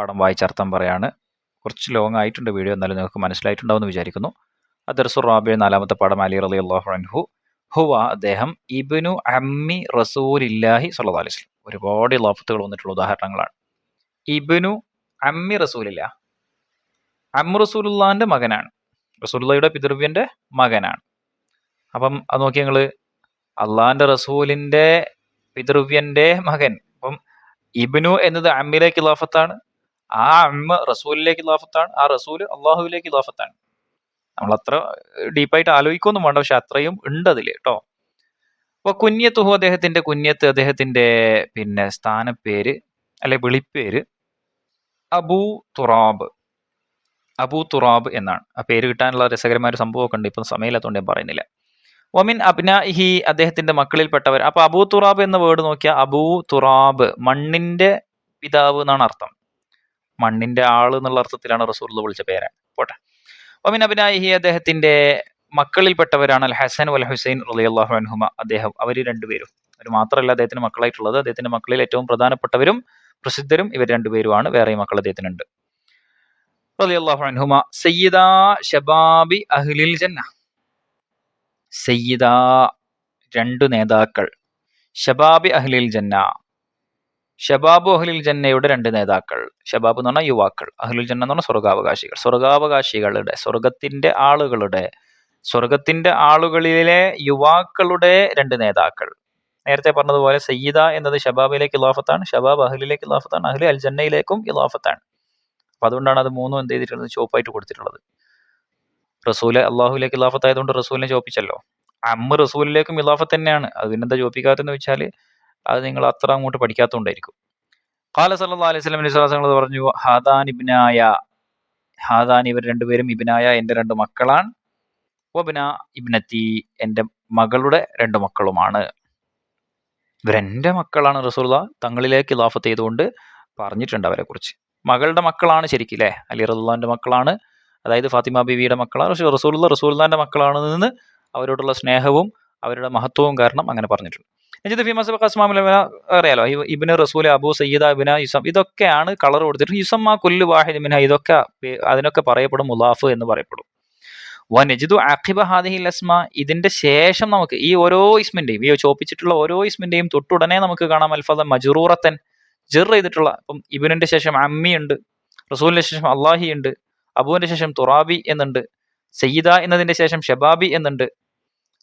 പാഠം വായിച്ചർത്ഥം പറയാണ്. കുറച്ച് ലോങ് ആയിട്ടുണ്ട് വീഡിയോ എന്നാലും നിങ്ങൾക്ക് മനസ്സിലായിട്ടുണ്ടാവുമെന്ന് വിചാരിക്കുന്നു. അദർസുർ റാബിയ നാലാമത്തെ പാഠം അലി റലി അള്ളാഹു ഹുവ അദ്ദേഹം ഇബിനു അമ്മി റസൂലില്ലാഹി സല്ലാ അലൈഹി ഒരുപാട് ലോഫത്തുകൾ വന്നിട്ടുള്ള ഉദാഹരണങ്ങളാണ്. ഇബിനു അമ്മി റസൂലില്ല. അമ്മ റസൂലുള്ളാന്റെ മകനാണ്. റസൂലുള്ളയുടെ പിതൃവ്യന്റെ മകനാണ്. അപ്പം അത് നോക്കി ഞങ്ങൾ അള്ളാഹിന്റെ റസൂലിന്റെ പിതൃവ്യന്റെ മകൻ. അപ്പം ഇബിനു എന്നത് അമ്മിലേക്ക് ഇലാഫത്താണ് ആ അമ്മ റസൂലിലേക്ക് ഇലാഫത്താണ് ആ റസൂൽ അള്ളാഹുവിലേക്ക് ഇലാഫത്താണ് നമ്മൾ അത്ര ഡീപ്പായിട്ട് ആലോചിക്കൊന്നും വേണ്ട പക്ഷെ അത്രയും ഉണ്ട് അതിൽ കേട്ടോ അപ്പൊ കുഞ്ഞത്തുഹു അദ്ദേഹത്തിന്റെ കുഞ്ഞത്ത് അദ്ദേഹത്തിന്റെ പിന്നെ സ്ഥാനപ്പേര് അല്ലെ വിളിപ്പേര് അബൂ തുറാബ്. അബൂ തുറാബ് എന്നാണ്. ആ പേര് കിട്ടാനുള്ള രസകരമായ ഒരു സംഭവമൊക്കെ ഉണ്ട് ഇപ്പം സമയമില്ലാത്തതുകൊണ്ട് ഞാൻ പറയുന്നില്ല. ഒമിൻ അബ്നാഹി അദ്ദേഹത്തിന്റെ മക്കളിൽപ്പെട്ടവർ. അപ്പൊ അബൂ തുറാബ് എന്ന വേർഡ് നോക്കിയാൽ അബൂ തുറാബ് മണ്ണിന്റെ പിതാവ് എന്നാണ് അർത്ഥം. മണ്ണിന്റെ ആൾ എന്നുള്ള അർത്ഥത്തിലാണ് റസൂൽ വിളിച്ച പേര്. പോട്ടെ. ഒമിൻ അബിനായി അദ്ദേഹത്തിന്റെ മക്കളിൽപ്പെട്ടവരാണ് അൽ ഹസൻ വൽ ഹുസൈൻ റളിയല്ലാഹു അൻഹുമ. അദ്ദേഹം അവർ രണ്ടുപേരും. അവർ മാത്രമല്ല അദ്ദേഹത്തിന്റെ മക്കളായിട്ടുള്ളത്. അദ്ദേഹത്തിന്റെ മക്കളിൽ ഏറ്റവും പ്രധാനപ്പെട്ടവരും പ്രസിദ്ധരും ഇവർ രണ്ടുപേരുമാണ്. വേറെ മക്കൾ അദ്ദേഹത്തിനുണ്ട്. റളിയല്ലാഹു അൻഹുമ. സയ്യിദ ഷബാബി അഹ്ലിൽ ജന്ന. സയ്യിദ രണ്ടു നേതാക്കൾ. ഷബാബി അഹ്ലിൽ ജന്ന. ഷബാബു അഹ്ലുൽ ജന്നയുടെ രണ്ട് നേതാക്കൾ. ഷബാബ് എന്ന് പറഞ്ഞാൽ യുവാക്കൾ. അഹ്ലുൽ ജന്ന എന്ന് പറഞ്ഞാൽ സ്വർഗാവകാശികൾ. സ്വർഗാവകാശികളുടെ സ്വർഗത്തിന്റെ ആളുകളുടെ സ്വർഗത്തിന്റെ ആളുകളിലെ യുവാക്കളുടെ രണ്ട് നേതാക്കൾ. നേരത്തെ പറഞ്ഞതുപോലെ സയ്യിദ എന്നത് ഷബാബിലേക്ക് ഇലാഫത്താണ് ഷബാബ് അഹ്ലിലേക്ക് ഇലാഫത്താണ് അഹ്ലി അൽ ജന്നയിലേക്കും ഇലാഫത്താണ് അപ്പൊ അതുകൊണ്ടാണ് അത് മൂന്നും എന്ത് ചെയ്തിട്ടുള്ളത്? ചോപ്പായിട്ട് കൊടുത്തിട്ടുള്ളത്. റസൂൽ അള്ളാഹുലേക്ക് ഇലാഫത്തായതുകൊണ്ട് റസൂലിനെ ചോപ്പിച്ചല്ലോ. അമ്മ റസൂലിലേക്കും ഇലാഫത്ത് തന്നെയാണ്. അത് പിന്നെന്താ ചോപ്പിക്കാത്തെന്ന് വെച്ചാൽ അത് നിങ്ങൾ അത്ര അങ്ങോട്ട് പഠിക്കാത്തതുകൊണ്ടായിരിക്കും. കാല സല്ലാ അലൈഹി സ്വലം വിശ്വാസങ്ങൾ പറഞ്ഞു ഹാദാൻ ഇബിനായ. ഹാദാൻ ഇവർ രണ്ടുപേരും ഇബിനായ എന്റെ രണ്ട് മക്കളാണ്. ഒബിന ഇബിനത്തി എന്റെ മകളുടെ രണ്ട് മക്കളുമാണ്. ഇവരെന്റെ മക്കളാണ് റസൂല തങ്ങളിലേക്ക് ഇലാഫത്ത് ചെയ്തുകൊണ്ട് പറഞ്ഞിട്ടുണ്ട് അവരെ കുറിച്ച് മകളുടെ മക്കളാണ് ശരിക്കില്ലേ അലി റസുല്ലാന്റെ മക്കളാണ്. അതായത് ഫാത്തിമ ബിബിയുടെ മക്കളാണ്. പക്ഷേ റസൂലുള്ള റസൂല്ലാന്റെ മക്കളാണെന്ന് അവരോടുള്ള സ്നേഹവും അവരുടെ മഹത്വവും കാരണം അങ്ങനെ പറഞ്ഞിട്ടുണ്ട്. നജിദ് ഫീമസ് ഖസ്മാമിൽ അറിയാലോ? ഇബിന് റസൂൽ അബു സയ്യിദ ഇബിന ഇസം ഇതൊക്കെയാണ് കളർ കൊടുത്തിട്ട് ഇസമ്മ കുല്ലു വാഹിദ് മിന ഇതൊക്കെ അതിനൊക്കെ പറയപ്പെടും മുലാഫ് എന്ന് പറയപ്പെടും. വ നജിദു അഖിബ ഹാദിഹി അസ്മ ഇതിന്റെ ശേഷം നമുക്ക് ഈ ഓരോ ഇസ്മിന്റെയും ഈ ചോപ്പിച്ചിട്ടുള്ള ഓരോ ഇസ്മിന്റെയും തൊട്ടുടനെ നമുക്ക് കാണാം അൽഫദ മജറൂറത്തൻ ജെർ ചെയ്തിട്ടുള്ള ഇപ്പം ഇബിനിന്റെ ശേഷം അമ്മി ഉണ്ട് റസൂലിന്റെ ശേഷം അള്ളാഹി ഉണ്ട് അബുവിന്റെ ശേഷം തുറാബി എന്നുണ്ട് സയ്യിദ എന്നതിന്റെ ശേഷം ഷബാബി എന്നുണ്ട്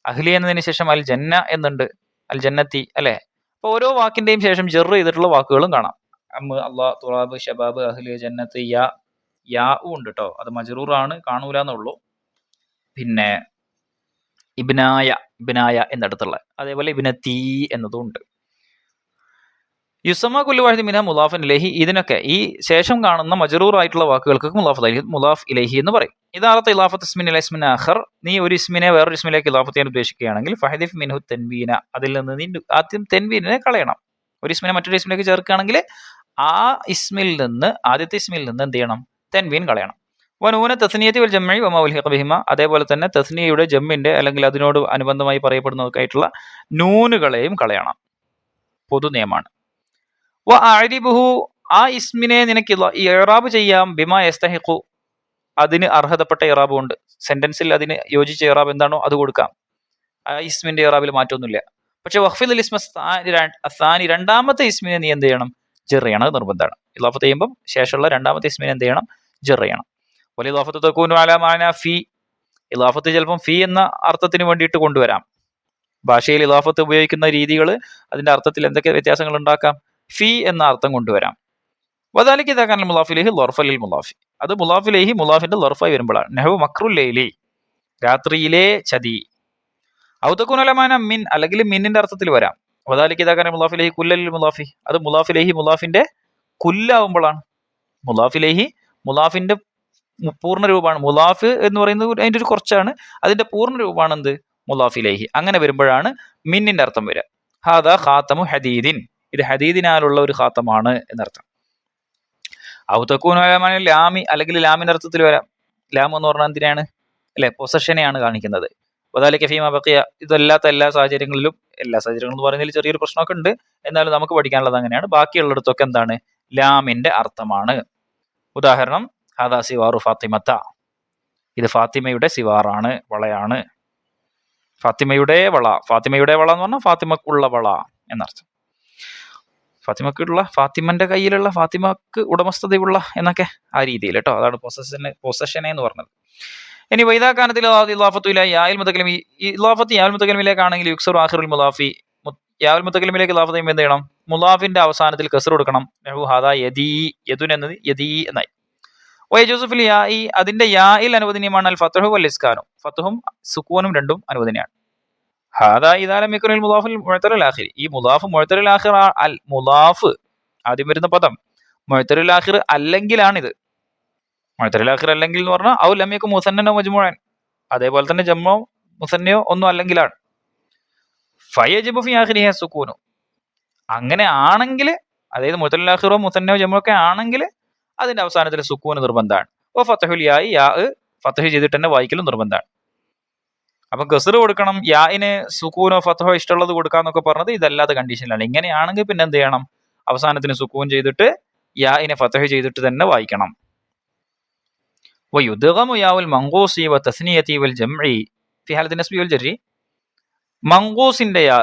അഹ്ലി എന്നതിന് ശേഷം അൽ ജന്ന എന്നുണ്ട് അൽ ജന്നത്തി അല്ലെ? അപ്പൊ ഓരോ വാക്കിന്റെയും ശേഷം ജെർ ചെയ്തിട്ടുള്ള വാക്കുകളും കാണാം. അമ്മ അള്ളാഹ് തുറാബ് ഷബാബ് അഹ്ലി ജന്നത്ത് യാ യാ ഉണ്ട് കേട്ടോ അത് മജറൂറാണ് കാണൂല എന്നുള്ളൂ. പിന്നെ ഇബിനായ ഇബിനായ എന്നടുത്തുള്ള. അതേപോലെ ഇബിനത്തീ എന്നതും ഉണ്ട്. യുസമ കുല്ലുവാഹിദ് മിന മുലാഫൻ ഇലഹി ഇതിനൊക്കെ ഈ ശേഷം കാണുന്ന മജറൂർ ആയിട്ടുള്ള വാക്കുകൾക്ക് മുലാഫ് മുലാഫ് ഇലഹി എന്ന് പറയും. ഇതാറത്തെ ഇലാഫത്ത് ഇസ്മിൻ ഇസ്മിൻ ആഹർ നീ ഒരു ഇസ്മിനെ വേറൊരു ഇസ്മിലേക്ക് ഇലാഫത്ത് ചെയ്യാൻ ഉദ്ദേശിക്കുകയാണെങ്കിൽ ഫഹദിഫ് മിൻഹു തെൻവീന അതിൽ നിന്ന് നീ ആദ്യം തെൻവീനെ കളയണം. ഒരു ഇസ്മിനെ മറ്റൊരു ഇസ്മിലേക്ക് ചേർക്കുകയാണെങ്കിൽ ആ ഇസ്മിൽ നിന്ന് ആദ്യത്തെ ഇസ്മിൽ നിന്ന് എന്ത് ചെയ്യണം? തെൻവീൻ കളയണം. വനൂന തസ്നിയത്തി വൽ ജമ്മി വമ ബിഹിമ. അതേപോലെ തന്നെ തസ്നിയയുടെ ജമ്മിന്റെ അല്ലെങ്കിൽ അതിനോട് അനുബന്ധമായി പറയപ്പെടുന്നതൊക്കെയായിട്ടുള്ള നൂനുകളെയും കളയണം. പൊതു നിയമമാണ്. വ ആരിബുഹു ആ ഇസ്മിനെ നിനക്ക് ഇറാബ് ചെയ്യാം. ബിമ എസ്തഹിഖു അതിന് അർഹതപ്പെട്ട ഇറാബ് ഉണ്ട്. സെന്റൻസിൽ അതിന് യോജിച്ച ഇറാബ് എന്താണോ അത് കൊടുക്കാം. ആ ഇസ്മിന്റെ ഇറാബിൽ മാറ്റമൊന്നുമില്ല. പക്ഷെ വഖഫിൽ ഇസ്മ സാനി രണ്ടാമത്തെ ഇസ്മിനെ നീ എന്ത് ചെയ്യണം? ജെർ അത് നിർബന്ധമാണ്. ഇലാഫത്ത് ചെയ്യുമ്പോൾ ശേഷമുള്ള രണ്ടാമത്തെ ഇസ്മിനെ എന്ത് ചെയ്യണം? ജെർ വലിയ ഇലാഫത്ത് തെക്കൂനു അലാമാന ഫി. ഇലാഫത്ത് ചിലപ്പം ഫി എന്ന അർത്ഥത്തിന് വേണ്ടിയിട്ട് കൊണ്ടുവരാം. ഭാഷയിൽ ഇലാഫത്ത് ഉപയോഗിക്കുന്ന രീതികൾ അതിന്റെ അർത്ഥത്തിൽ എന്തൊക്കെ വ്യത്യാസങ്ങൾ ഉണ്ടാക്കാം? ഫി എന്ന അർത്ഥം കൊണ്ടുവരാം. വദാലിക്ക് ഇതാക്കാൻ മുലാഫിലേഹി ലൊർഫലിൽ മുലാഫി അത് മുലാഫിലേഹി മുലാഫിന്റെ ലർഫായി വരുമ്പോഴാണ്. നെഹു മക്രുലേലി രാത്രിയിലെ ചതി. ഔതക്കുനലമാന മിൻ അല്ലെങ്കിൽ മിന്നിന്റെ അർത്ഥത്തിൽ വരാം. വദാലിക്ക് ഇതാക്കാൻ മുലാഫിലേഹി കുല്ലലിൽ മുലാഫി. അത് മുലാഫിലേഹി മുലാഫിന്റെ കുല്ലാവുമ്പോഴാണ്. മുലാഫിലേഹി മുലാഫിന്റെ പൂർണ രൂപമാണ്. മുലാഫ് എന്ന് പറയുന്നത് അതിന്റെ ഒരു കുറച്ചാണ്. അതിന്റെ പൂർണ രൂപമാണ് എന്ത്? മുലാഫിലേഹി അങ്ങനെ വരുമ്പോഴാണ് മിന്നിന്റെ അർത്ഥം വരിക ഹാദ ഖാത്തമു ഹദീദിൻ. ഇത് ഹദീദിനാലുള്ള ഒരു ഖാത്തമാണ് എന്നർത്ഥം. ഔതക്കൂൻ ലാമി അല്ലെങ്കിൽ ലാമിന്റെ അർത്ഥത്തിൽ വരാം. ലാം എന്ന് പറഞ്ഞാൽ എന്തിനാണ്? അല്ലെ? പൊസഷനെയാണ് കാണിക്കുന്നത്. വദാലിക്ക കഫീമ ബക്കിയ ഇതല്ലാത്ത എല്ലാ സാഹചര്യങ്ങളിലും എല്ലാ സാഹചര്യങ്ങളും എന്ന് പറയുന്നതിൽ ചെറിയൊരു പ്രശ്നമൊക്കെ ഉണ്ട്. എന്നാലും നമുക്ക് പഠിക്കാനുള്ളത് അങ്ങനെയാണ്. ബാക്കിയുള്ളിടത്തൊക്കെ എന്താണ്? ലാമിന്റെ അർത്ഥമാണ്. ഉദാഹരണം ഹാദാ സിവാറു ഫാത്തിമത്ത. ഇത് ഫാത്തിമയുടെ സിവാറാണ് വളയാണ്. ഫാത്തിമയുടെ വള. ഫാത്തിമയുടെ വള എന്ന് പറഞ്ഞാൽ ഫാത്തിമക്കുള്ള വള എന്നർത്ഥം. ഫാത്തിമക്കുള്ള ഫാത്തിമന്റെ കയ്യിലുള്ള ഫാത്തിമക്ക് ഉടമസ്ഥതയുള്ള എന്നൊക്കെ ആ രീതിയിൽ കേട്ടോ അതാണ് പൊസഷനെ പൊസഷനെ എന്ന് പറഞ്ഞത്. ഇനി വൈദാക്കാനത്തിൽ ഇലാഫത്തുല യാൽ മുതക്കലിം ഇലാഫത്ത് യാൽ മുതക്കലിമിലേക്കാണെങ്കിൽ യുക്സർ ആഹിറുൽ മുലാഫി യാൽ മുത്തക്കലിമിലേക്ക് ഇലാഫത്ത് ചെയ്യുമ്പോൾ എന്ത് ചെയ്യണം? മുലാഫിന്റെ അവസാനത്തിൽ കസർ കൊടുക്കണം. നെഹു ഹാദാ യദീ യദുൻ എന്നത് യദീ എന്നായി. വൈജോസഫിൽ ഈ അതിന്റെ യായിൽ അനുവദനീയമാണ് അൽ ഫത്തഹു വൽ ഇസ്കാനും. ഫത്തഹും സുക്കൂനും രണ്ടും അനുവദനീയമാണ് ആഹിർ ഈ മുലാഫ് ആഹിർ അൽ ആദ്യം വരുന്ന പദം. മുഴത്തറുൽ ആഹിർ അല്ലെങ്കിലാണിത്. മുഴത്തറുൽ ആഹിർ അല്ലെങ്കിൽ എന്ന് പറഞ്ഞാൽ ഔ ലമ്യക്ക് മുസന്നനോ മജ്മുഴൻ അതേപോലെ തന്നെ ജമ്മോ മുസന്നയോ ഒന്നും അല്ലെങ്കിലാണ്. സുക്കൂനു അങ്ങനെ ആണെങ്കിൽ അതായത് മുത്തൽ ആഹിറോ മുസന്നോ ജമ്മോ ഒക്കെ ആണെങ്കിൽ അതിന്റെ അവസാനത്തിൽ സുക്കൂന് നിർബന്ധമാണ്. ഓ ഫത്തഹുൽ യായി യാ ഫത്തഹ് ചെയ്തിട്ട് തന്നെ വായിക്കലും നിർബന്ധമാണ്. അപ്പൊ ഗസർ കൊടുക്കണം യാഇന് സുക്കൂനോ ഫത്തഹോ ഇഷ്ടമുള്ളത് കൊടുക്കാന്നൊക്കെ പറഞ്ഞത് ഇതല്ലാത്ത കണ്ടീഷനിലാണ് ഇങ്ങനെയാണെങ്കിൽ പിന്നെ എന്ത് ചെയ്യണം അവസാനത്തിന് സുക്കൂൻ ചെയ്തിട്ട് യാഇനെ ഫത്തഹ് ചെയ്തിട്ട് തന്നെ വായിക്കണം ويدغم ياء المنقوص والتثنية والجمع في حالة النسب والجر മങ്കൂസിന്റെ യാ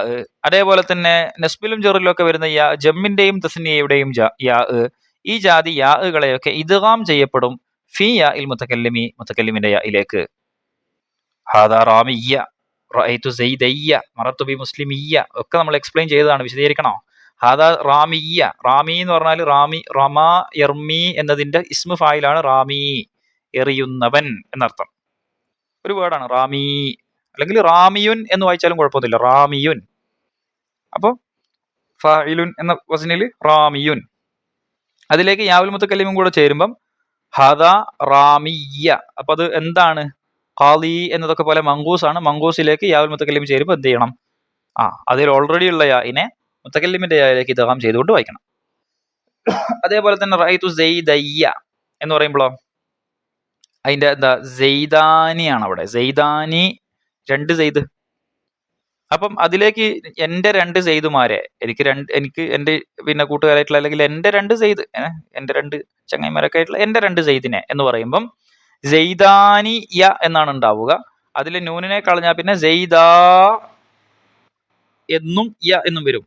അതേപോലെ തന്നെ നസ്ബിലും ജെറിലും ഒക്കെ വരുന്ന യാ ജമ്മിന്റെയും തസ്നിയയുടെയും യാ ഈ ജാതി യാകളെയൊക്കെ ഇദ്ഗാം ചെയ്യപ്പെടും ഫി യാ ഇൽ മുത്തക്കല്ലിമി മുത്തക്കല്ലിമിന്റെ യായിലേക്ക് ഹാദാ റാമിയ്യ റഅയ്തു സെയ്ദയ്യ മറത്തു ബി മുസ്ലിമിയ്യ ഒക്കെ നമ്മൾ എക്സ്പ്ലെയിൻ ചെയ്തതാണ് വിശദീകരിക്കണോ? ഹാദാ റാമിയ്യ റാമി എന്ന് പറഞ്ഞാൽ റാമി റമ എർമി എന്നതിന്റെ ഇസ്മു ഫായിലാണ് റാമി എറിയുന്നവൻ എന്നർത്ഥം. ഒരു വേർഡാണ് റാമി. അല്ലെങ്കിൽ റാമിയുൻ എന്ന് വായിച്ചാലും കുഴപ്പമൊന്നുമില്ല റാമിയുൻ. അപ്പോൾ ഫായിലുൻ എന്ന വസനിൽ റാമിയുൻ. അതിലേക്ക് യാവൽ മുത്തക്കല്ലിമും കൂടെ ചേരുമ്പം ഹദ റാമിയ അപ്പൊ അത് എന്താണ്? ഖാലി എന്നതൊക്കെ പോലെ മങ്കൂസ് ആണ് മങ്കൂസിലേക്ക് യാവൽ മുത്തക്കല്ലിം ചേരുമ്പോൾ എന്ത് ചെയ്യണം? ആ അതിൽ ഓൾറെഡി ഉള്ള യാഇനെ മുത്തക്കല്ലിമിന്റെ യായിലേക്ക് ഇതകം ചെയ്തുകൊണ്ട് വായിക്കണം. അതേപോലെ തന്നെ റൈതു സെയ്ദയ്യ എന്ന് പറയുമ്പോഴോ അതിന്റെ എന്താ സെയ്ദാനിയാണ് അവിടെ. സെയ്ദാനി രണ്ട് സെയ്ദ്. അപ്പം അതിലേക്ക് എന്റെ രണ്ട് സെയ്തുമാരെ എനിക്ക് രണ്ട് എനിക്ക് എന്റെ പിന്നെ കൂട്ടുകാരായിട്ടുള്ള അല്ലെങ്കിൽ എന്റെ രണ്ട് സെയ്ദ് എന്റെ രണ്ട് ചങ്ങായിമാരൊക്കെ ആയിട്ടുള്ള എന്റെ രണ്ട് സെയ്ദിനെ എന്ന് പറയുമ്പം സെയ്ദാനി യ എന്നാണ് ഉണ്ടാവുക. അതിൽ നൂനിനെ കളഞ്ഞാൽ പിന്നെ സെയ്ദാ എന്നും യ എന്നും വരും.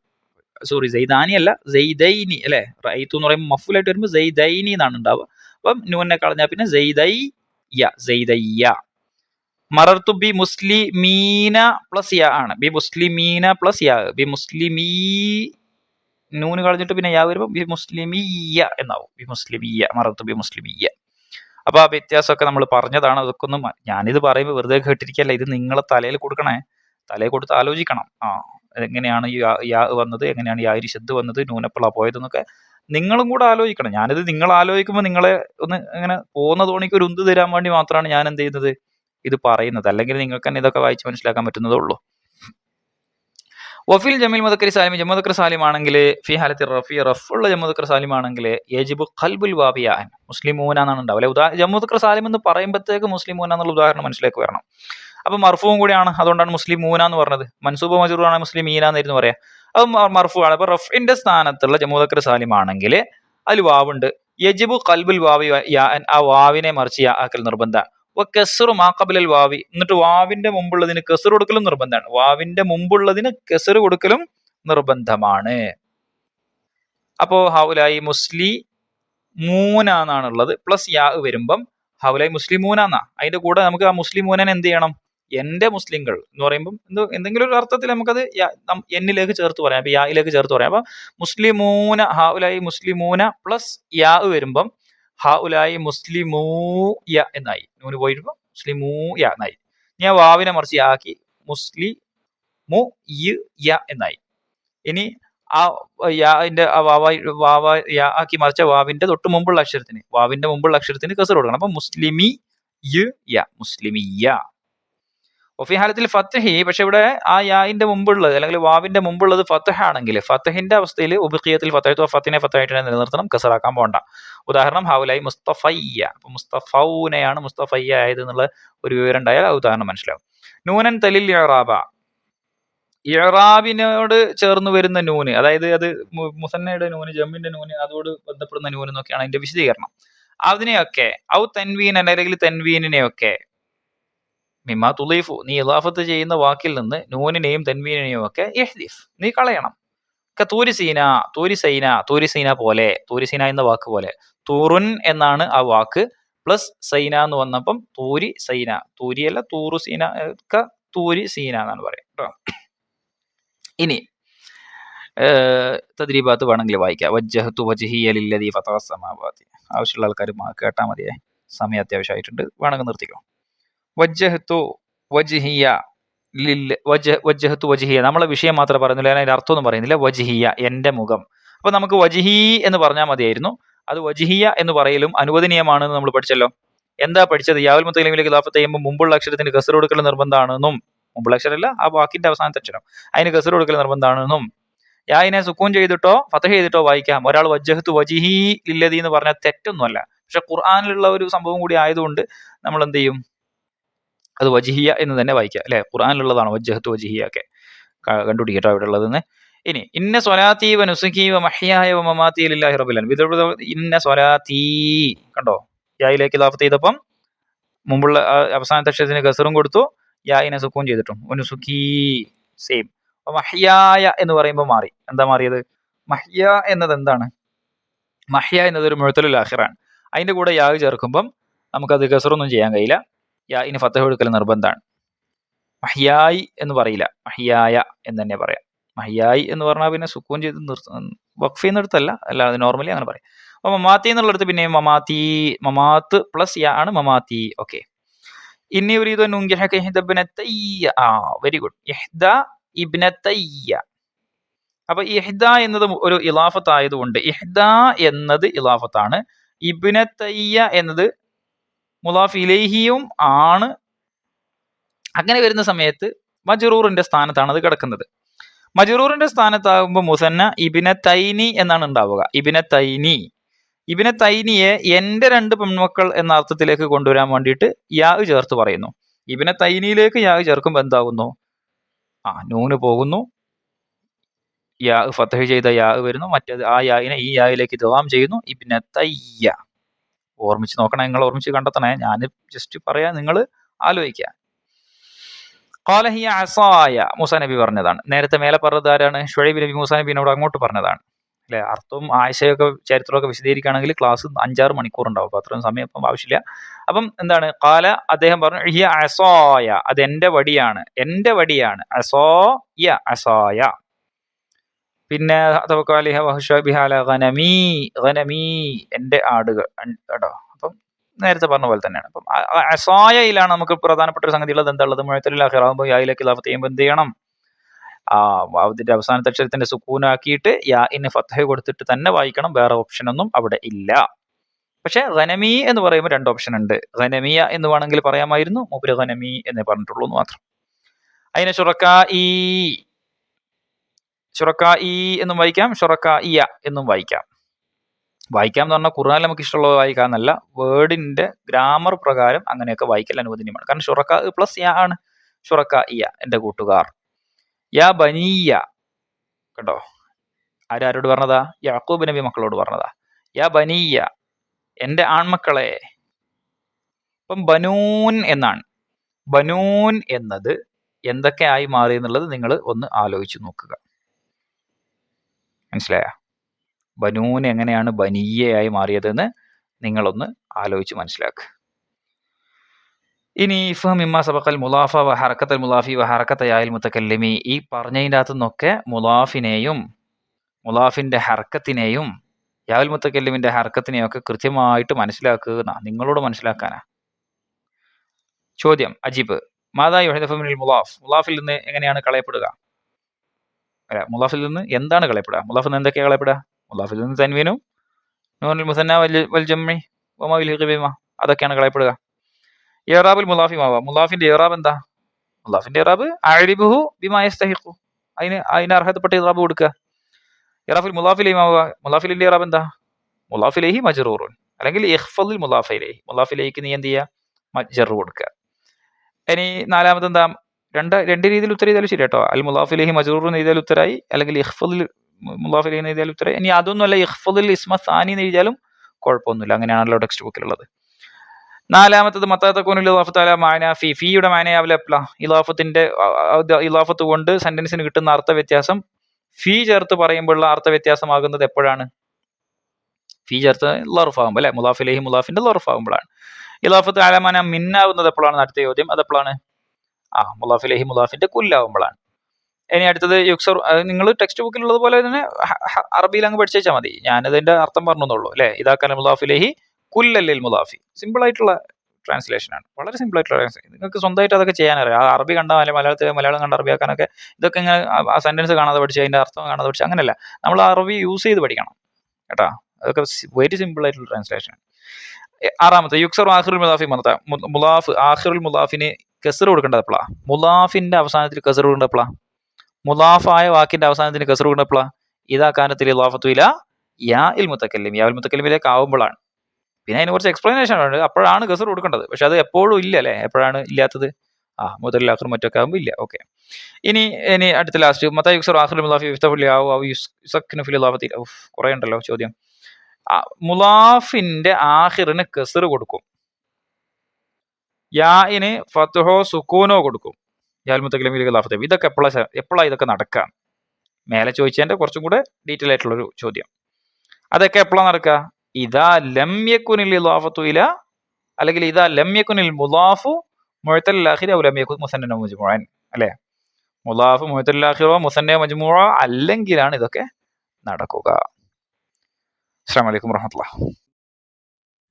സോറി ജെയ്ദാനി അല്ല ജെയ്ദൈനി അല്ലെ? റൈത്തു എന്ന് പറയുമ്പോൾ മഫുലായിട്ട് വരുമ്പോൾ ജെയ്ദൈനി എന്നാണ് ഉണ്ടാവുക. അപ്പം നൂനിനെ കളഞ്ഞാൽ പിന്നെ ജെയ്ദൈ യ ജെയ്ദയ്യ മറർത്തു ബി മുസ്ലിമീന പ്ലസ് യ ആണ്. ബി മുസ്ലിമീന പ്ലസ് യ. ബി മുസ്ലിമീ നൂന് കളഞ്ഞിട്ട് പിന്നെ യാ വരുമ്പോൾ ബി മുസ്ലിമീയ എന്നാവും. ബി മുസ്ലിമീയ മറർത്തു ബി മുസ്ലിമീയ അപ്പൊ ആ വ്യത്യാസമൊക്കെ നമ്മൾ പറഞ്ഞതാണ് അതൊക്കെ ഒന്നും ഞാനിത് പറയുമ്പോൾ വെറുതെ കേട്ടിരിക്കല്ല ഇത് നിങ്ങളെ തലയിൽ കൊടുക്കണേ. തലയിൽ കൊടുത്ത് ആലോചിക്കണം. ആ എങ്ങനെയാണ് ഈ യാ വന്നത് എങ്ങനെയാണ് യാരി ശബ്ദ് വന്നത് ന്യൂനപ്പിള പോയതെന്നൊക്കെ നിങ്ങളും കൂടെ ആലോചിക്കണം. ഞാനിത് നിങ്ങൾ ആലോചിക്കുമ്പോൾ നിങ്ങളെ ഒന്ന് ഇങ്ങനെ പോകുന്ന തോണിക്ക് ഒരു ഉന്ത് തരാൻ വേണ്ടി മാത്രമാണ് ഞാൻ എന്ത് ചെയ്യുന്നത്? ഇത് പറയുന്നത്. അല്ലെങ്കിൽ നിങ്ങൾക്ക് തന്നെ ഇതൊക്കെ വായിച്ച് മനസ്സിലാക്കാൻ പറ്റുന്നതേ ഉള്ളൂ. വഫിൽ ജമീൽ മുദക്കരി സാലിം ജമ്മുദക്കർ സാലിം ആണെങ്കിൽ ഫി ഹാലത്തി റഫി റഫുള്ള ജമ്മുദക്കർ സാലിം ആണെങ്കിൽ യജിബു ഖൽബുൽ വാബിയാൻ മുസ്ലിം മൂന എന്നാണ് ഉണ്ടാവില്ല ഉദാ ജമ്മുദക്കർ സാലിം എന്ന് പറയുമ്പോഴത്തേക്ക് മുസ്ലിം മൂന എന്നുള്ള ഉദാഹരണം മനസ്സിലേക്ക് വരണം. അപ്പൊ മർഫുവും കൂടിയാണ്. അതുകൊണ്ടാണ് മുസ്ലിം മൂന എന്ന് പറഞ്ഞത്. മൻസൂബ് മജൂറാണ് മുസ്ലിം മീന എന്നായിരുന്നു പറയാം. അത് മർഫു ആണ് അപ്പൊ റഫിന്റെ സ്ഥാനത്തുള്ള ജമ്മുദക്കർ സാലിം ആണെങ്കിൽ അതിൽ വാവുണ്ട്. യജിബു ഖൽബുൽ വാവി ആ വാവിനെ മറിച്ച് ആക്കൽ നിർബന്ധമാണ് കെസറു മാക്കബിലൽ വാവി. എന്നിട്ട് വാവിന്റെ മുമ്പുള്ളതിന് കെസർ കൊടുക്കലും നിർബന്ധമാണ്. വാവിന്റെ മുമ്പുള്ളതിന് കെസർ കൊടുക്കലും നിർബന്ധമാണ്. അപ്പോ ഹൗലായി മുസ്ലി മൂനാന്നാണുള്ളത്. പ്ലസ് യാ വരുമ്പം ഹൗലായി മുസ്ലിം മൂനാന്നാ. അതിന്റെ കൂടെ നമുക്ക് ആ മുസ്ലിം മൂനൻ എന്ത് ചെയ്യണം? എന്റെ മുസ്ലിങ്ങൾ എന്ന് പറയുമ്പോൾ എന്തോ എന്തെങ്കിലും ഒരു അർത്ഥത്തിൽ നമുക്കത് എന്നിലേക്ക് ചേർത്ത് പറയാം. അപ്പൊ യായിലേക്ക് ചേർത്ത് പറയാം. അപ്പൊ മുസ്ലിമൂന ഹാവുലായി മുസ്ലിമൂന പ്ലസ് യാ വരുമ്പം ഹ ഉലായി മുസ്ലിമൂ യ എന്നായി. നൂന് പോയിരുന്നു മുസ്ലിമൂ യ എന്നായി. ഞാൻ വാവിനെ മറിച്ച് ആക്കി മുസ്ലി മു യ എന്നായി. ഇനി ആ യാന്റെ വാവ വാവ യാ ആക്കി മറിച്ച വാവിന്റെ തൊട്ട് മുമ്പുള്ള അക്ഷരത്തിന് വാവിന്റെ മുമ്പുള്ള അക്ഷരത്തിന് കസർ കൊടുക്കണം. അപ്പൊ മുസ്ലിമി യ മുസ്ലിമിയ ഒഫി ഹാലത്തിൽ ഫത്തഹി പക്ഷെ ഇവിടെ ആ യാന്റെ മുമ്പുള്ളത് അല്ലെങ്കിൽ വാവിന്റെ മുമ്പുള്ളത് ഫത്തഹ ആണെങ്കിൽ ഫത്തഹിന്റെ അവസ്ഥയിൽ ഉബിഖിയത്തിൽ ഫത്തഹത്തോ ഫത്തിനെ ഫത്തഹായിട്ട് നിലനിർത്തണം കസറാക്കാൻ പോകണ്ട ഉദാഹരണം ഹൗലായി മുസ്തഫയ്യ. അപ്പൊ മുസ്തഫൌനെയാണ് മുസ്തഫയ്യ ആയത് എന്നുള്ള ഒരു വിവരം ഉണ്ടായാൽ ആ ഉദാഹരണം മനസ്സിലാവും. നൂനൻ തലിൽ ഇറാബ. ഇറാബിനോട് ചേർന്ന് വരുന്ന നൂന് അതായത് അത് മുസന്നയുടെ നൂന് ജമ്മിന്റെ നൂന് അതോട് ബന്ധപ്പെടുന്ന നൂന് എന്നൊക്കെയാണ് അതിന്റെ വിശദീകരണം. അതിനെയൊക്കെ ഔ തൻവീൻ അല്ലെങ്കിൽ തൻവീനിനെയൊക്കെ മിമ്മ തുലീഫു നീ ഇലാഫത്ത് ചെയ്യുന്ന വാക്കിൽ നിന്ന് നൂനിനെയും തെന്മീനെയും ഒക്കെ ഇഹ്ദിഫ് നീ കളയണം. തൂരിസീന തൂരിസൈന തൂരിസീന പോലെ തൂരിസീന എന്ന വാക്ക് പോലെ. തൂറുൻ എന്നാണ് ആ വാക്ക് പ്ലസ് സൈന എന്ന് വന്നപ്പം തൂരി സൈന തൂരിയല്ല തൂറു സീന ഒക്കെ തൂരി സീന എന്നാണ് പറയുക ഇനി തദ്രീബാത്ത് വേണമെങ്കിൽ വായിക്കാം. വജ്ജഹത്തു വജ്ഹിയ ലില്ലദീ ഫതഹ സമാവാതി ആവശ്യമുള്ള ആൾക്കാർ കേട്ടാൽ മതിയേ. സമയം അത്യാവശ്യമായിട്ടുണ്ട്. വേണമെങ്കിൽ നിർത്തിക്കോ. വജ്ജഹത്തു വജ്ഹിയ ലിൽ വജ വജ്ജഹത്തു വജ്ഹിയ. നമ്മളെ വിഷയം മാത്രമേ പറയുന്നില്ല അതിന്റെ അർത്ഥമൊന്നും പറയുന്നില്ല. വജ്ഹിയ എന്റെ മുഖം. അപ്പൊ നമുക്ക് വജ്ഹി എന്ന് പറഞ്ഞാൽ മതിയായിരുന്നു. അത് വജ്ഹിയ എന്ന് പറയലും അനുവദനീയമാണെന്ന് നമ്മൾ പഠിച്ചല്ലോ. എന്താ പഠിച്ചത്? യാവൽ മുത്തലിമിലേക്ക് ഖിലാഫത്ത് ചെയ്യുമ്പോൾ മുമ്പുള്ള അക്ഷരത്തിന് കസർ കൊടുക്കൽ നിർബന്ധമാണെന്നും മുമ്പുള്ള അക്ഷരമല്ല ആ വാക്കിന്റെ അവസാനത്തെ അക്ഷരം. അതിന് കസർ കൊടുക്കൽ നിർബന്ധമാണെന്നും യായിനെ സുക്കൂൻ ചെയ്തിട്ടോ ഫതഹ ചെയ്തിട്ടോ വായിക്കാം. ഒരാൾ വജ്ജഹത്ത് വജിഹി ഇല്ലതി എന്ന് പറഞ്ഞാൽ തെറ്റൊന്നുമല്ല. പക്ഷെ ഖുർആാനിലുള്ള ഒരു സംഭവം കൂടി ആയതുകൊണ്ട് നമ്മൾ എന്ത് ചെയ്യും? അത് വജിഹിയ എന്ന് തന്നെ വായിക്കുക അല്ലെ? ഖുർആാനിലുള്ളതാണ് വജ്ജഹത്ത് വജിഹിയ ഒക്കെ. കണ്ടുപിടിക്കട്ടോ ഇവിടെ ഉള്ളതെന്ന് ഇനി ഇന്ന സ്വലാത്തി വ നുസുഖി വ മഹ്യായ ലില്ലാഹി റബ്ബിൽ ആലമീൻ. ഇന്ന സ്വലാത്തി കണ്ടോ? യായിലേക്ക് ഇദാഫത്ത് ചെയ്തപ്പം മുമ്പുള്ള അവസാനത്തെ അക്ഷരത്തിന് കസറും കൊടുത്തു യായിനെ സുക്കൂൻ ചെയ്തിട്ടും. വ സെയിം മഹ്യായ എന്ന് പറയുമ്പോൾ മാറി. എന്താ മാറിയത്? മഹ്യ എന്നത് എന്താണ്? മഹ്യ എന്നത് ഒരു മുഴത്തലുൽ ആഖിറാണ്. അതിന്റെ കൂടെ യാഗ് ചേർക്കുമ്പം നമുക്കത് കസറൊന്നും ചെയ്യാൻ കഴിയില്ല. യാ ഇനി ഫത്തഹ എടുക്കൽ നിർബന്ധമാണ് മഹിയായി എന്ന് പറയില്ല. മഹിയായ എന്ന് തന്നെ പറയാം. മഹിയായി എന്ന് പറഞ്ഞാൽ പിന്നെ സുക്കൂൻ ചെയ്ത് നിർത്ത വഖഫ് ചെയ്യുന്നിടത്തല്ല അല്ലാതെ നോർമലി അങ്ങനെ പറയാം. അപ്പൊ മമാത്തി എന്നുള്ളിടത്ത് പിന്നെ മമാത്തി മമാത്ത് പ്ലസ് യാ ആണ് മമാത്തി. ഓക്കെ ഇനി ഒരു ഇത് ആ വെരി ഗുഡ് ഇഹ്ദ ഇബ്നത്തയ്യ അപ്പൊ ഇഹ്ദ എന്നത് ഒരു ഇലാഫത്ത് ആയതുകൊണ്ട് ഇഹ്ദ എന്നത് ഇലാഫത്താണ്. ഇബ്നത്തയ്യ എന്നത് മുലാഫ് ഇലൈഹിയും ആണ്. അങ്ങനെ വരുന്ന സമയത്ത് മജറൂറിന്റെ സ്ഥാനത്താണ് അത് കിടക്കുന്നത്. മജറൂറിന്റെ സ്ഥാനത്താകുമ്പോൾ മുസന്ന ഇബിനെ തൈനി എന്നാണ് ഉണ്ടാവുക. ഇബിനെ തൈനി. ഇബിനെ തൈനിയെ എന്റെ രണ്ട് പെൺമക്കൾ എന്ന അർത്ഥത്തിലേക്ക് കൊണ്ടുവരാൻ വേണ്ടിയിട്ട് യാഗ് ചേർത്ത് പറയുന്നു. ഇബിനെ തൈനിയിലേക്ക് യാഗ് ചേർക്കുമ്പോൾ എന്താകുന്നു? ആ നൂന് പോകുന്നു. യാ ഫത്തഹ് ചെയ്ത യാ വരുന്നു. മറ്റേത് ആ യായിനെ ഈ യായിലേക്ക് ദവാം ചെയ്യുന്നു. ഇബിനെ തയ്യ. ഓർമ്മിച്ച് നോക്കണം നിങ്ങൾ ഓർമ്മിച്ച് കണ്ടെത്തണേ. ഞാൻ ജസ്റ്റ് പറയാം നിങ്ങൾ ആലോചിക്കുക കോലഹിയ ഹിയ അസായ മൂസ നബി പറഞ്ഞതാണ്. നേരത്തെ മേലെ പറഞ്ഞത് ആരാണ്? ഷുഹൈബ് നബി മൂസ അങ്ങോട്ട് പറഞ്ഞതാണ്. അല്ലെ? അർത്ഥവും ആയിഷയൊക്കെ ചരിത്രമൊക്കെ വിശദീകരിക്കുകയാണെങ്കിൽ ക്ലാസ് അഞ്ചാറ് മണിക്കൂർ ഉണ്ടാവും അപ്പൊ അത്രയും സമയം ഇപ്പം ആവശ്യമില്ല. അപ്പം എന്താണ്? കാല അദ്ദേഹം പറഞ്ഞു ഹിയ അസോയ അത് എന്റെ വടിയാണ്. എന്റെ വടിയാണ്. അസോയ അസോയ. പിന്നെ എന്റെ ആടുകൾ. അൻ- കേട്ടോ? അപ്പം നേരത്തെ പറഞ്ഞ പോലെ തന്നെയാണ്. അപ്പം അസായയിലാണ് നമുക്ക് പ്രധാനപ്പെട്ട ഒരു സംഗതി ഉള്ളത് എന്താ ഉള്ളത് മുഴത്തലാഹിറാകുമ്പോൾ യായിലേക്ക് ലാഭത്തെ ചെയ്യുമ്പോൾ എന്ത് ചെയ്യണം? ആ അതിന്റെ അവസാനത്തെ അക്ഷരത്തിന്റെ സുക്കൂനാക്കിയിട്ട് യാ ഇന് ഫത്തഹ കൊടുത്തിട്ട് തന്നെ വായിക്കണം. വേറെ ഓപ്ഷൻ ഒന്നും അവിടെ ഇല്ല. പക്ഷെ ഖനമി എന്ന് പറയുമ്പോൾ രണ്ട് ഓപ്ഷൻ ഉണ്ട്. ഖനമിയ എന്ന് വേണമെങ്കിൽ പറയാമായിരുന്നു. മുബിര് ഖനമി എന്നേ പറഞ്ഞിട്ടുള്ളൂ എന്ന് മാത്രം. അതിനെ ചുറക്ക ഈ ഷുറക്കാ ഈ എന്നും വായിക്കാം ഷുറക്ക ഇയ എന്നും വായിക്കാം. വായിക്കാം എന്ന് പറഞ്ഞാൽ ഖുർആൻ നമുക്ക് ഇഷ്ടമുള്ളത് വായിക്കാന്നല്ല വേർഡിന്റെ ഗ്രാമർ പ്രകാരം അങ്ങനെയൊക്കെ വായിക്കൽ അനുവദനീയമാണ്. കാരണം ഷുറക്ക പ്ലസ് യാ ആണ്. ഷുറക്ക ഇയ എന്റെ കൂട്ടുകാർ. യാ ബനീയ കേട്ടോ ആരാരോട് പറഞ്ഞതാ? യാക്കൂബ് നബി മക്കളോട് പറഞ്ഞതാ. യാ ബനീയ എന്റെ ആൺമക്കളെ. ഇപ്പം ബനൂൻ എന്നാണ്. ബനൂൻ എന്നത് എന്തൊക്കെ ആയി മാറി എന്നുള്ളത് നിങ്ങൾ ഒന്ന് ആലോചിച്ച് നോക്കുക. മനസ്സിലായ? ബനൂൻ എങ്ങനെയാണ് ബനീയയായി മാറിയതെന്ന് നിങ്ങളൊന്ന് ആലോചിച്ച് മനസ്സിലാക്കുക ഇനി ഇഫഹം ഇമ്മ സബക്കൽ മുലാഫ വ ഹറക്കത്തൽ മുലാഫി വ ഹറക്കത്തയാൽ മുത്തക്കല്ലിമി ഈ പറഞ്ഞതിന്റെ അകത്തു നിന്നൊക്കെ മുലാഫിനെയും മുലാഫിന്റെ ഹർക്കത്തിനെയും യാവൽ മുത്തക്കല്ലിമിന്റെ ഹർക്കത്തിനെയും ഒക്കെ കൃത്യമായിട്ട് മനസ്സിലാക്കുക നിങ്ങളോട് മനസ്സിലാക്കാനാ? ചോദ്യം അജീബ്. മാതാ യുഹദഫമിനിൽ മുലാഫ് മുലാഫിൽ നിന്ന് എങ്ങനെയാണ് കളയപ്പെടുക? അല്ല മുലാഫിൽ നിന്ന് എന്താണ് കളയപ്പെടുക? മുലാഫിൽ നിന്ന് എന്തൊക്കെയാണ് കളയപ്പെടുക? മുലാഫിൽ നിന്ന് തൻവീനും നൂറിൽ മുസന്ന വൽ വൽ ജമ്മി ഹിഖബിമ അതൊക്കെയാണ് കളയപ്പെടുക. ഇറാബുൽ മുലാഫി മാവ മുലാഫിന്റെ ഇറാബ് എന്താ? മുലാഫിന്റെ ഇറാബ് അഴിബുഹു ബിമാ യസ്തഹിഖു. അതിന് അതിന് അർഹതപ്പെട്ട ഇറാബ് കൊടുക്കുക. ഇറാഫുൽ മുലാഫിലെ മാവ മുലാഫിലിന്റെ ഇറാബ് എന്താ? മുലാഫിലേഹി മജറൂറുൻ. അല്ലെങ്കിൽ ഇഹ്ഫലിൽ മുലാഫിലേഹി മുലാഫിലേക്ക് നീ എന്ത് ചെയ്യുക? മജറു കൊടുക്കുക. ഇനി നാലാമത് എന്താ? രണ്ട് രണ്ട് രീതിയിൽ ഉത്തരം ചെയ്താലും ശരി കേട്ടോ. അൽ മുലാഫിലേഹി മജറൂർ എന്ന് എഴുതിയാൽ ഉത്തരായി അല്ലെങ്കിൽ ഇഖ്ഫലിൽ മുലാഫിലേഹി എന്ന് എഴുതിയാൽ ഉത്തരായി. ഇനി അതൊന്നുമല്ല ഇഖ്ഫലിൽ ഇസ്മ സാനി എന്ന് എഴുതിയാലും കുഴപ്പമൊന്നുമില്ല. അങ്ങനെയാണല്ലോ ടെക്സ്റ്റ് ബുക്കിലുള്ളത് നാലാമത്തത് മത്താത്തക്കൂനിൽ ഇലാഫത്ത് അല മാന ഫി ഫിയുടെ മാനയാവില്ല അപ്ല ഇലാഫത്തിന്റെ ഇലാഫത്ത് കൊണ്ട് സെന്റൻസിന് കിട്ടുന്ന അർത്ഥ വ്യത്യാസം ഫീ ചേർത്ത് പറയുമ്പോഴുള്ള അർത്ഥ വ്യത്യാസമാകുന്നത് എപ്പോഴാണ്? ഫീ ചേർത്ത് ലറുഫാകുമ്പോൾ അല്ലെ? മുലാഫിലേഹി മുലാഫിന്റെ ലറുഫാകുമ്പോഴാണ് ഇലാഫത്ത് അലമാന മിന്നാവുന്നത് എപ്പോഴാണ്? അടുത്ത ചോദ്യം അതെപ്പോഴാണ്? ആ മുലാഫിലേഹി മുലാഫിന്റെ കുല്ലാവുമ്പോഴാണ് ഇനി അടുത്തത് യുക്സർ നിങ്ങൾ ടെക്സ്റ്റ് ബുക്കിലുള്ളത് പോലെ തന്നെ അറബിയിൽ അങ്ങ് പഠിച്ചാൽ മതി. ഞാനതിന്റെ അർത്ഥം പറഞ്ഞെന്നുള്ളൂ അല്ലെ? ഇതാക്കാൻ മുലാഫിലേഹി കുല്ലല്ലിൽ മുലാഫി സിമ്പിൾ ആയിട്ടുള്ള ട്രാൻസ്ലേഷൻ ആണ്. വളരെ സിമ്പിൾ ആയിട്ടുള്ള നിങ്ങൾക്ക് സ്വന്തമായിട്ട് അതൊക്കെ ചെയ്യാനറിയാം. അറബി കണ്ടാൽ അല്ലെങ്കിൽ മലയാളത്തിൽ മലയാളം കണ്ട അറബിയാക്കാനൊക്കെ ഇതൊക്കെ ഇങ്ങനെ ആ- സെന്റൻസ് കാണാതെ പഠിച്ച് അതിന്റെ അർത്ഥം കാണാതെ പഠിച്ച് അങ്ങനെയല്ല. നമ്മൾ അറബി യൂസ് ചെയ്ത് പഠിക്കണം കേട്ടോ? അതൊക്കെ വെരി സിമ്പിൾ ആയിട്ടുള്ള ട്രാൻസ്ലേഷൻ ആറാമത്തെ യുക്സർ ആഖിറുൽ മുലാഫി മുലാഫ് ആഖിറുൽ മുലാഫിന് കെസർ കൊടുക്കേണ്ടത് എപ്പോഴാ മുലാഫിന്റെ അവസാനത്തിൽ കെസർ കൊടുക്കേണ്ടത് എപ്പോഴാ മുലാഫായ വാക്കിന്റെ അവസാനത്തിന് കെസർ കൊടുക്കേണ്ടത് എപ്പോഴാ ഇതാ കാനത്തിൽ ഇലാഫത്തുയില യാ ഇൽ മുത്തക്കല്ലിം. യാ ഇൽ മുത്തക്കല്ലിമിലേക്ക് ആവുമ്പോഴാണ് പിന്നെ അതിന് കുറച്ച് എക്സ്പ്ലനേഷൻ ഉണ്ട്. അപ്പോഴാണ് ഗസർ കൊടുക്കേണ്ടത്. പക്ഷെ അത് എപ്പോഴും ഇല്ല അല്ലേ? എപ്പോഴാണ് ഇല്ലാത്തത്? ആ മുതലാഖർ മറ്റൊക്കെ ആകുമ്പോൾ ഇല്ല. ഓക്കെ. ഇനി ഇനി അടുത്ത ലാസ്റ്റ് മത്ത യുക്സർ ആഖിർ മുലാഫി ഇലാഫത്തിൽ കുറേ ഉണ്ടല്ലോ ചോദ്യം. മുലാഫിന്റെ ആഹിറിന് കെസർ കൊടുക്കും. യാഇന് ഫത്തുഹോ സുക്കൂനോ കൊടുക്കും. യാൽ മുത്തക്കലിമിലേക്ക് ലാഫത്തെ ഇതൊക്കെ എപ്പോഴാണ് എപ്പോഴാണ് ഇതൊക്കെ നടക്കുക മേലെ ചോദിച്ചതിന്റെ കുറച്ചും കൂടെ ഡീറ്റെയിൽ ആയിട്ടുള്ളൊരു ചോദ്യം. അതൊക്കെ എപ്പോഴാണ് നടക്കുക ഇതാ ലമ്യക്കുനിൽ ഇലാഫത്തു ഇല അല്ലെങ്കിൽ ഇതാ ലമ്യക്കുനിൽ മുലാഫു മുഴത്തല്ലാഹിരി ഔ ലമ്യക്കു മുസന്നോ മജ്മുഅൻ അല്ലേ? മുലാഫ് മുഴത്തല്ലാഹിറോ മുസന്നോ മജ്മുഅ അല്ലെങ്കിലാണ് ഇതൊക്കെ നടക്കുക. അസ്സാം വലൈക്കും വറഹമത്തുള്ള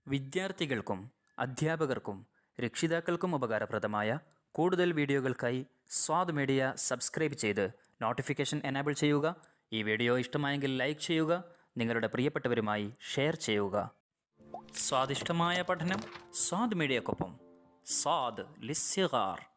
വിദ്യാർത്ഥികൾക്കും അധ്യാപകർക്കും രക്ഷിതാക്കൾക്കും ഉപകാരപ്രദമായ കൂടുതൽ വീഡിയോകൾക്കായി സ്വാദ് മീഡിയ സബ്സ്ക്രൈബ് ചെയ്ത് നോട്ടിഫിക്കേഷൻ എനേബിൾ ചെയ്യുക. ഈ വീഡിയോ ഇഷ്ടമായെങ്കിൽ ലൈക്ക് ചെയ്യുക. നിങ്ങളുടെ പ്രിയപ്പെട്ടവരുമായി ഷെയർ ചെയ്യുക. സ്വാദിഷ്ടമായ പഠനം സ്വാദ് മീഡിയക്കൊപ്പം. സ്വാദ് ലിസ്യഗാർ.